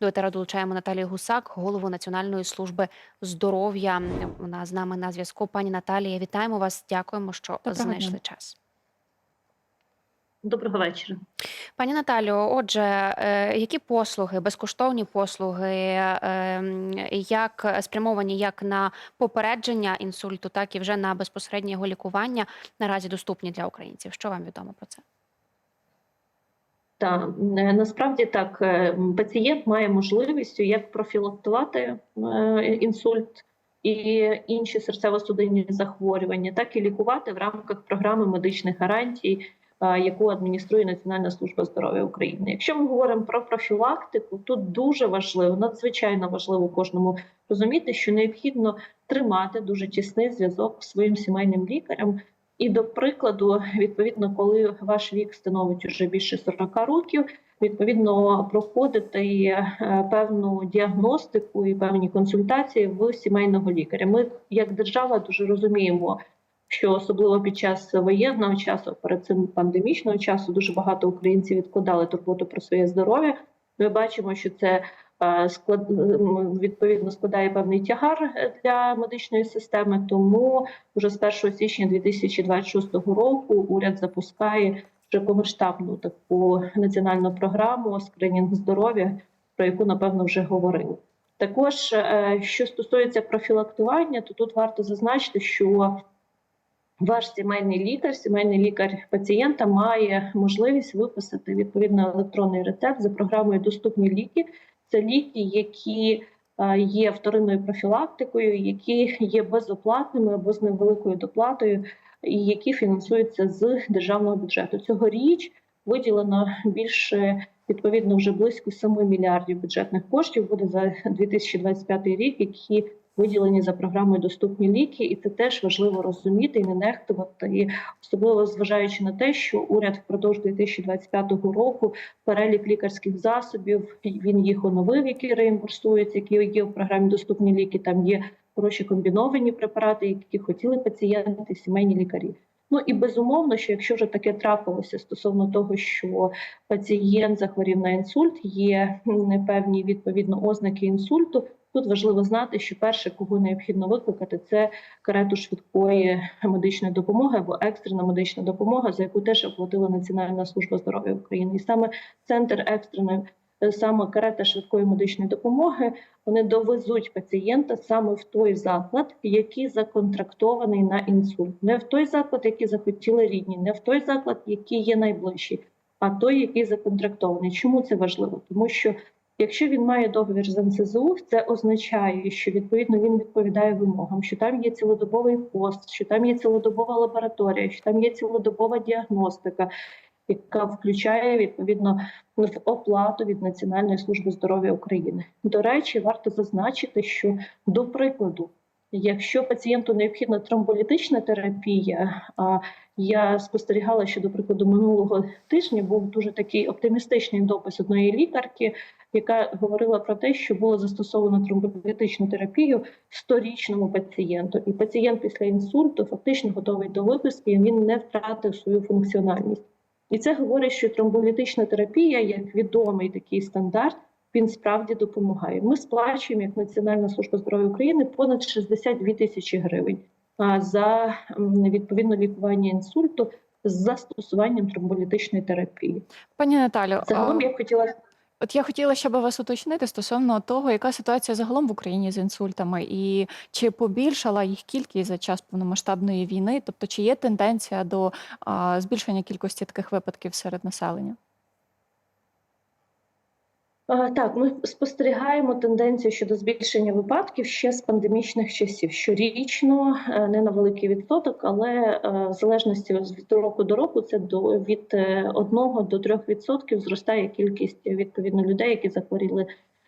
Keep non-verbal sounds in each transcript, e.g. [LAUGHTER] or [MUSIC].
До етера долучаємо Наталію Гусак, голову Національної служби здоров'я. Вона з нами на зв'язку. Пані Наталія, вітаємо вас. Дякуємо, що Доброго знайшли дня. час. Доброго вечора. Пані Наталю, отже, е, які послуги, безкоштовні послуги, е, як спрямовані як на попередження інсульту, так і вже на безпосереднє його лікування наразі доступні для українців? Що вам відомо про це? Та е, насправді так, е, пацієнт має можливість як профілактувати е, інсульт і інші серцево-судинні захворювання, так і лікувати в рамках програми медичних гарантій, яку адмініструє Національна служба здоров'я України. Якщо ми говоримо про профілактику, тут дуже важливо, надзвичайно важливо кожному розуміти, що необхідно тримати дуже тісний зв'язок з своїм сімейним лікарем. І до прикладу, відповідно, коли ваш вік становить уже більше 40 років, відповідно проходити е, певну діагностику і певні консультації в сімейного лікаря. Ми, як держава, дуже розуміємо, що особливо під час воєнного часу, перед цим пандемічного часу, дуже багато українців відкладали турботу про своє здоров'я. Ми бачимо, що це склад відповідно складає певний тягар для медичної системи. Тому вже з 1 січня 2026 року уряд запускає широкомасштабну таку національну програму скринінг здоров'я, про яку напевно вже говорили. Також е, що стосується профілактування, то тут варто зазначити, що ваш сімейний лікар, сімейний лікар пацієнта має можливість виписати відповідно електронний рецепт за програмою Доступні ліки. Це ліки, які е, є вторинною профілактикою, які є безоплатними або з невеликою доплатою, і які фінансуються з державного бюджету. Цьогоріч виділено більше відповідно вже близько 7 мільярдів бюджетних коштів буде за 2025 рік, які виділені за програмою Доступні ліки, і це теж важливо розуміти і не нехтувати, і особливо зважаючи на те, що уряд впродовж 2025 року перелік лікарських засобів він їх оновив, які реімбурсуються, які є в програмі Доступні ліки. Там є хороші комбіновані препарати, які хотіли пацієнти, сімейні лікарі. Ну і безумовно, що якщо вже таке трапилося стосовно того, що пацієнт захворів на інсульт, є певні відповідно ознаки інсульту. Тут важливо знати, що перше, кого необхідно викликати, це карету швидкої медичної допомоги або екстрена медична допомога, за яку теж оплатила Національна служба здоров'я України. І саме центр екстреної е, саме карета швидкої медичної допомоги, вони довезуть пацієнта саме в той заклад, який законтрактований на інсульт, не в той заклад, який захотіли рідні, не в той заклад, який є найближчий, а той, який законтрактований. Чому це важливо? Тому що Якщо він має договір з НСЗУ, це означає, що відповідно він відповідає вимогам, що там є цілодобовий пост, що там є цілодобова лабораторія, що там є цілодобова діагностика, яка включає відповідно в оплату від Національної служби здоров'я України. До речі, варто зазначити, що до прикладу, якщо пацієнту необхідна тромболітична терапія, а я спостерігала, що до прикладу минулого тижня був дуже такий оптимістичний допис одної лікарки, яка говорила про те, що було застосовано тромболітичну терапію сторічному пацієнту, і пацієнт після інсульту фактично готовий до виписки, і він не втратив свою функціональність. І це говорить, що тромболітична терапія, як відомий такий стандарт, він справді допомагає. Ми сплачуємо як Національна служба здоров'я України понад 62 тисячі гривень за відповідно лікування інсульту з застосуванням тромболітичної терапії. Пані Наталю, Загалом а, я хотіла от я хотіла ще би вас уточнити стосовно того, яка ситуація загалом в Україні з інсультами, і чи побільшала їх кількість за час повномасштабної війни? Тобто, чи є тенденція до а, збільшення кількості таких випадків серед населення? Так, ми спостерігаємо тенденцію щодо збільшення випадків ще з пандемічних часів. Щорічно е, не на великий відсоток, але е, в залежності від року до року це до від 1 до 3 відсотків зростає кількість відповідно людей, які захворіли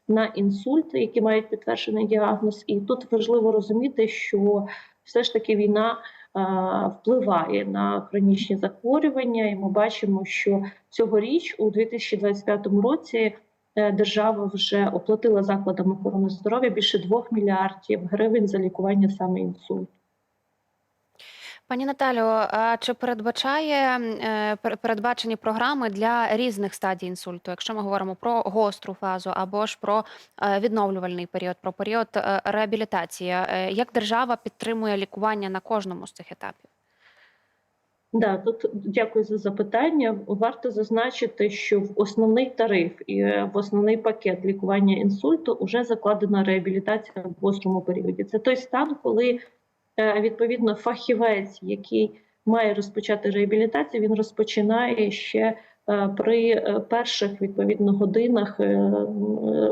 на інсульт, які мають підтверджений діагноз. І тут важливо розуміти, що все ж таки війна. е, Впливає на хронічні захворювання, і ми бачимо, що цьогоріч, у 2025 році, е, держава вже оплатила закладам охорони здоров'я більше 2 мільярдів гривень за лікування саме інсульту. Пані Наталю, а чи передбачає е, передбачені програми для різних стадій інсульту, якщо ми говоримо про гостру фазу або ж про е, відновлювальний період, про період е, реабілітації? Е, Як держава підтримує лікування на кожному з цих етапів? Да, тут дякую за запитання. Варто зазначити, що в основний тариф і е, в основний пакет лікування інсульту вже закладена реабілітація в гострому періоді. Це той стан, коли е, відповідно фахівець, який має розпочати реабілітацію, він розпочинає ще е, при перших відповідно годинах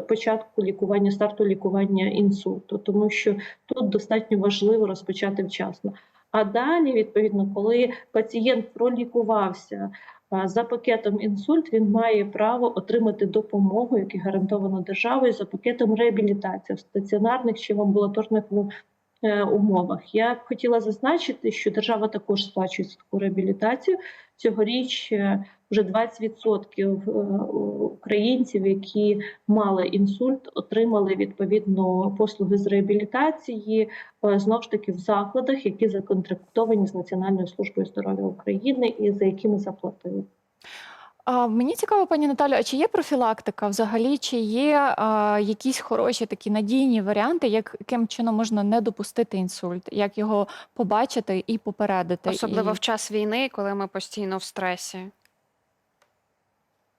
початку лікування, старту лікування інсульту, тому що тут достатньо важливо розпочати вчасно. А далі, відповідно, коли пацієнт пролікувався за пакетом інсульт, він має право отримати допомогу, яка гарантовано державою за пакетом реабілітації в стаціонарних чи в амбулаторних умовах. Я б хотіла зазначити, що держава також сплачує таку реабілітацію. Цьогоріч е, вже 20% е, українців, які мали інсульт, отримали відповідно послуги з реабілітації е, знову ж таки в закладах, які законтрактовані з Національною службою здоров'я України і за якими заплатили. А, мені цікаво, пані Наталю, а чи є профілактика взагалі, чи є а, якісь хороші такі надійні варіанти, як, яким чином можна не допустити інсульт, як його побачити і попередити? Особливо і... в час війни, коли ми постійно в стресі.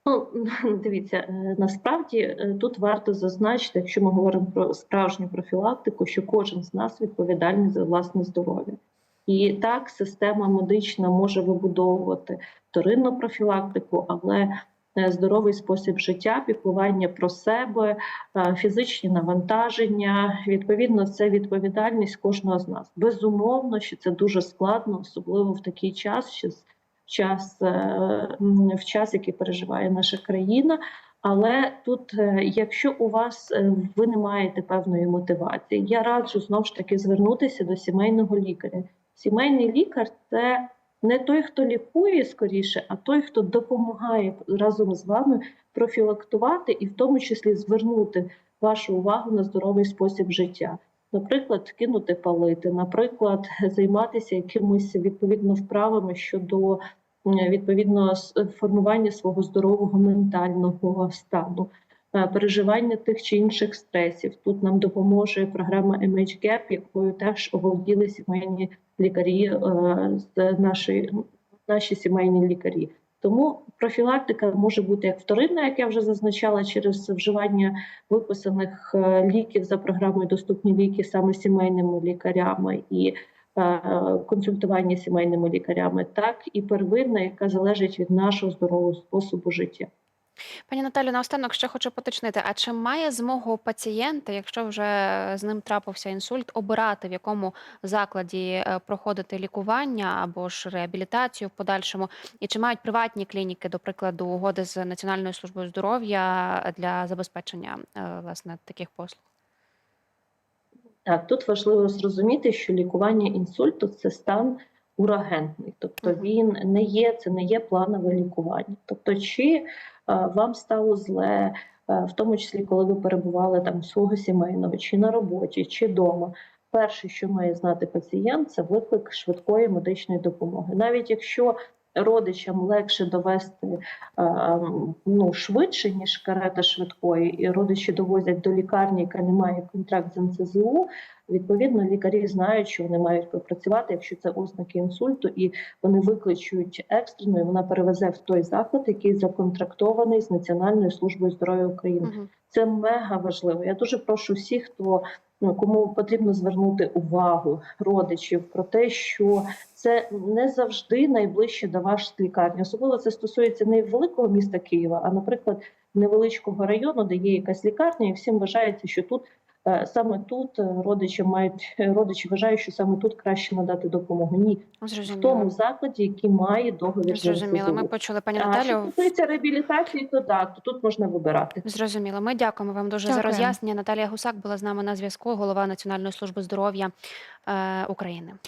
Ну, [LAUGHS] дивіться, е, насправді е, тут варто зазначити, якщо ми говоримо про справжню профілактику, що кожен з нас відповідальний за власне здоров'я. І так, система медична може вибудовувати вторинну профілактику, але е, здоровий спосіб життя, піклування про себе, е, фізичні навантаження, відповідно, це відповідальність кожного з нас. Безумовно, що це дуже складно, особливо в такий час, що час, е, в час, який переживає наша країна. Але тут, якщо у вас ви не маєте певної мотивації, я раджу знову ж таки звернутися до сімейного лікаря. Сімейний лікар це не той, хто лікує скоріше, а той, хто допомагає разом з вами профілактувати і в тому числі звернути вашу увагу на здоровий спосіб життя. Наприклад, кинути палити, наприклад, [LAUGHS] займатися якимись відповідно вправами щодо відповідно формування свого здорового ментального стану, переживання тих чи інших стресів. Тут нам допоможе програма MHGAP, якою теж оволоділи сімейні лікарі е, з нашої наші сімейні лікарі. Тому профілактика може бути як вторинна, як я вже зазначала, через вживання виписаних е, ліків за програмою Доступні ліки саме сімейними лікарями і е, консультування сімейними лікарями, так і первинна, яка залежить від нашого здорового способу життя. Пані Наталю, наостанок ще хочу поточнити: а чи має змогу пацієнт, якщо вже з ним трапився інсульт, обирати в якому закладі е, проходити лікування або ж реабілітацію в подальшому? І чи мають приватні клініки, до прикладу, угоди з Національною службою здоров'я для забезпечення е, власне таких послуг? Так, тут важливо зрозуміти, що лікування інсульту це стан урагентний, тобто він не є, це не є планове лікування. Тобто, чи вам стало зле, е, в тому числі, коли ви перебували там свого сімейного, чи на роботі, чи вдома. Перше, що має знати пацієнт, це виклик швидкої медичної допомоги. Навіть якщо родичам легше довести е, ну, швидше, ніж карета швидкої, і родичі довозять до лікарні, яка не має контракт з НСЗУ, відповідно лікарі знають, що вони мають попрацювати, якщо це ознаки інсульту, і вони викличуть екстрену, і вона перевезе в той заклад, який законтрактований з Національною службою здоров'я України. Мгм. Це мега важливо. Я дуже прошу всіх, хто ну, кому потрібно звернути увагу родичів про те, що це не завжди найближче до вас лікарня. Особливо це стосується не великого міста Києва, а, наприклад, невеличкого району, де є якась лікарня, і всім вважається, що тут саме тут е, родичі мають родичі вважають, що саме тут краще надати допомогу. Ні, в тому закладі, який має договір Зрозуміло. Ми почули пані А що Наталю. стосується реабілітації, то так, то тут можна вибирати. Зрозуміло. Ми дякуємо вам дуже за роз'яснення. Наталія Гусак була з нами на зв'язку, голова Національної служби здоров'я е, України.